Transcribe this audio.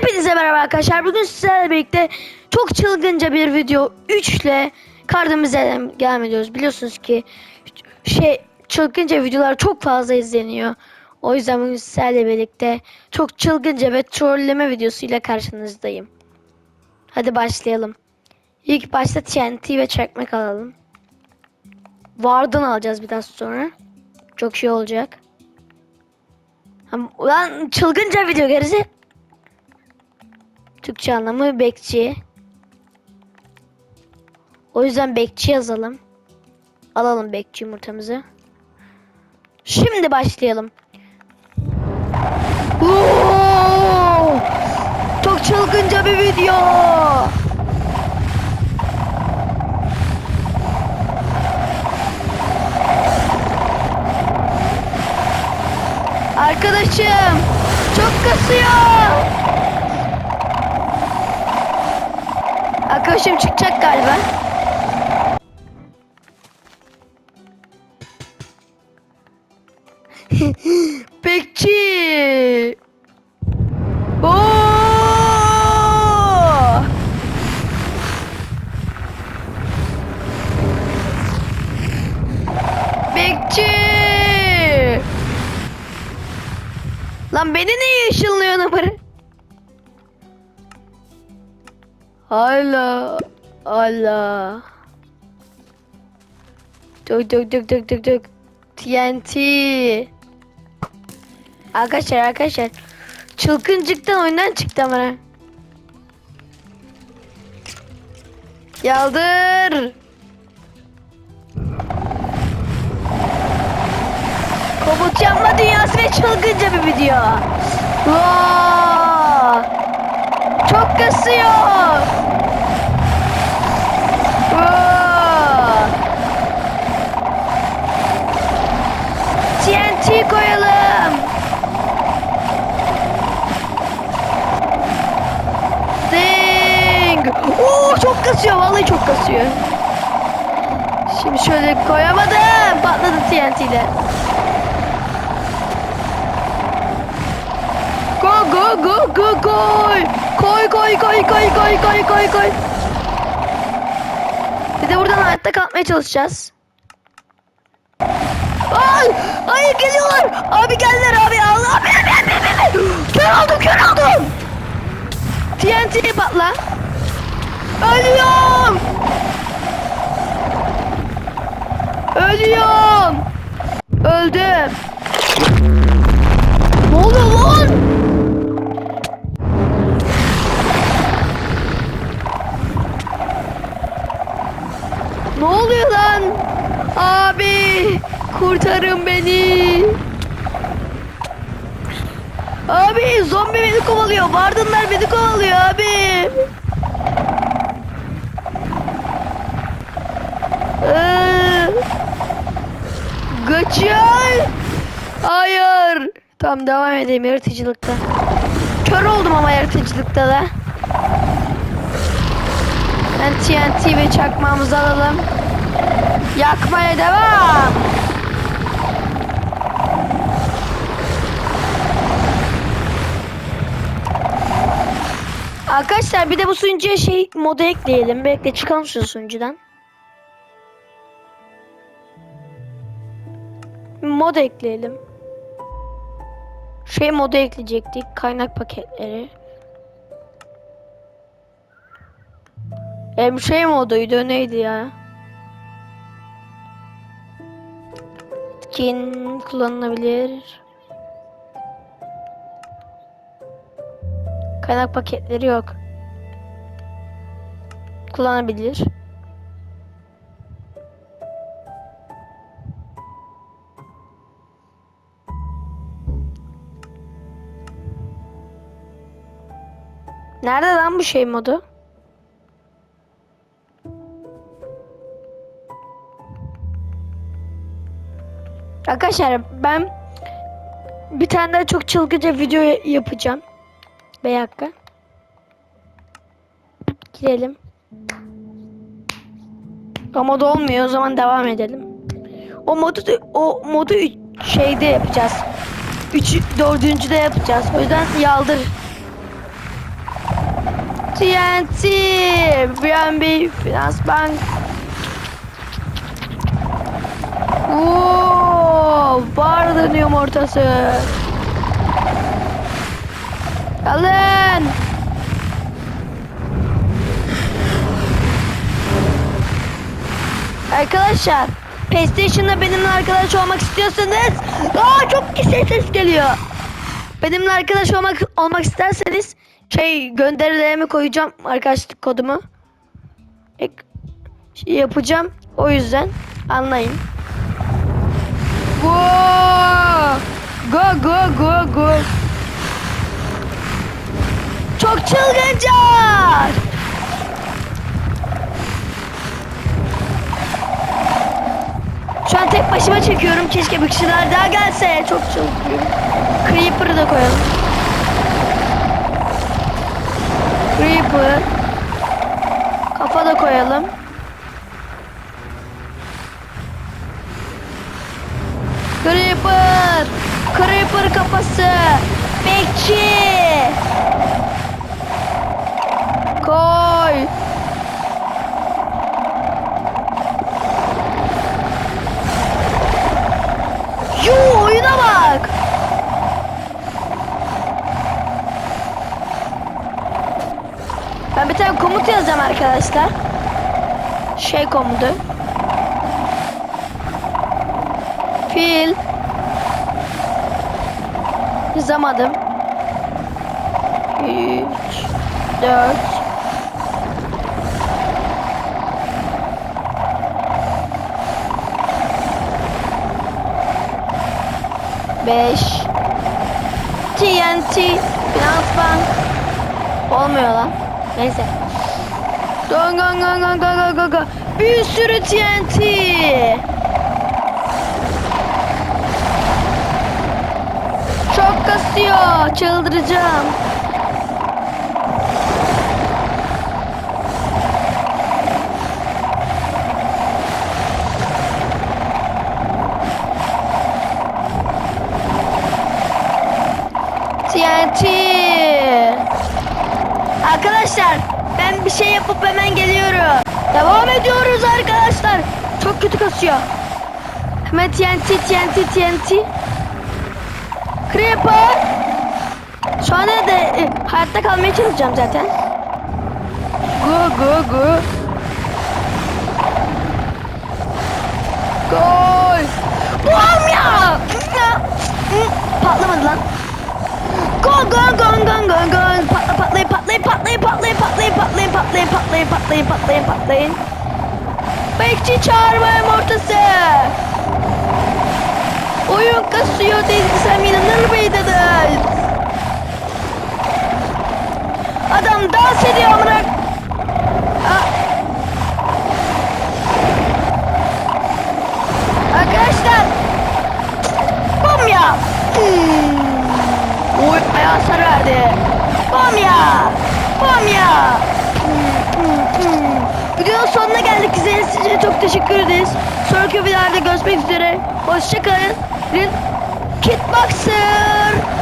Hepinize merhaba arkadaşlar. Bugün sizlerle birlikte çok çılgınca bir video 3 ile karnımıza gelmiyoruz. Biliyorsunuz ki şey çılgınca videolar çok fazla izleniyor. O yüzden bugün sizlerle birlikte çok çılgınca ve trolleme videosuyla karşınızdayım. Hadi başlayalım. İlk başta TNT ve çekmek alalım. Vardan alacağız biraz sonra. Çok şey olacak. Ulan çılgınca video gerisi. Türkçe anlamı bekçi. O yüzden bekçi yazalım. Alalım bekçi yumurtamızı. Şimdi başlayalım. Oo! Çok çılgınca bir video. Arkadaşım çok kasıyor. Arkadaşım çıkacak galiba. Bekçi. Oo! Bekçi. Lan beni niye ışınlıyor numara? Hala. Hala. Dök dök dök dök dök dök. TNT. Arkadaşlar arkadaşlar. Çılgıncıktan oyundan çıktı ama. Yaldır. Komut yapma dünyası ve çılgınca bir video. Vaa! Çok kasıyor. Vaa! TNT koyalım. Ding. Oo çok kasıyor. Vallahi çok kasıyor. Şimdi şöyle koyamadım. Patladı TNT ile. Go go koy. Koy koy koy koy koy koy koy koy. Bir de buradan hayatta kalmaya çalışacağız. Ay! Ay geliyorlar. Abi geldiler abi. Allah abi. Kör oldum kör oldum. TNT patla. Ölüyorum. Ölüyorum. Öldüm. Ne oluyor kurtarın beni. Abi zombi beni kovalıyor. Vardınlar beni kovalıyor abi. Ee, Kaçın. Hayır. Tamam devam edeyim yaratıcılıkta. Kör oldum ama yaratıcılıkta da. TNT ve çakmağımızı alalım. Yakmaya devam. Arkadaşlar bir de bu sunucuya şey moda ekleyelim. Bekle çıkalım şu sunucudan. Mod ekleyelim. Şey modu ekleyecektik. Kaynak paketleri. Hem şey moduydu neydi ya? Skin kullanılabilir. Kaynak paketleri yok. Kullanabilir. Nerede lan bu şey modu? Arkadaşlar ben bir tane daha çok çılgınca video yapacağım. Bir dakika. Girelim. O mod olmuyor o zaman devam edelim. O modu o modu şeyde yapacağız. Üç, dördüncüde yapacağız. O yüzden yaldır. TNT, BNB, Finans Bank. Oo, bar dönüyorum ortası. Alın. Arkadaşlar PlayStation'da benimle arkadaş olmak istiyorsanız Aa çok kişi ses geliyor. Benimle arkadaş olmak olmak isterseniz şey gönderilerimi koyacağım arkadaşlık kodumu. Ek, şey yapacağım. O yüzden anlayın. Go! Go go go go. Çok çılgınca. Şu an tek başıma çekiyorum. Keşke bir kişiler daha gelse. Çok çılgın. Creeper'ı da koyalım. Creeper. Kafa da koyalım. Creeper. Creeper kafası. Bekçi. Komut yazacağım arkadaşlar. Şey komutu. Fil. Yazamadım. 3 4 5 TNT Finans Bank Olmuyor lan. Neyse. Gang gang gang gang gang gang gang. Bir sürü TNT. Çok kasıyor. Çıldıracağım. Ben bir şey yapıp hemen geliyorum. Devam ediyoruz arkadaşlar. Çok kötü kasıyor. Hemen TNT TNT TNT. Creeper. Şu anda da e, hayatta kalmaya çalışacağım zaten. Go go go. Gol. Bom ya. Patlamadı lan. Gol gol gol gol gol gol. Patla patlayın patlayın patlayın patlayın patlayın patlayın patlayın patlayın patlayın patlayın. Bekçi çağırmayın ortası. Oyun kasıyor dediysem inanır mıydınız? Adam dans ediyor amına. Arkadaşlar. Bom ya. Hmm. Oy ayağı hasar verdi. Bom ya. Bom ya. Videonun sonuna geldik. İzlediğiniz için çok teşekkür ederiz. Sonraki videolarda görüşmek üzere. Hoşçakalın. Kitbox'ın.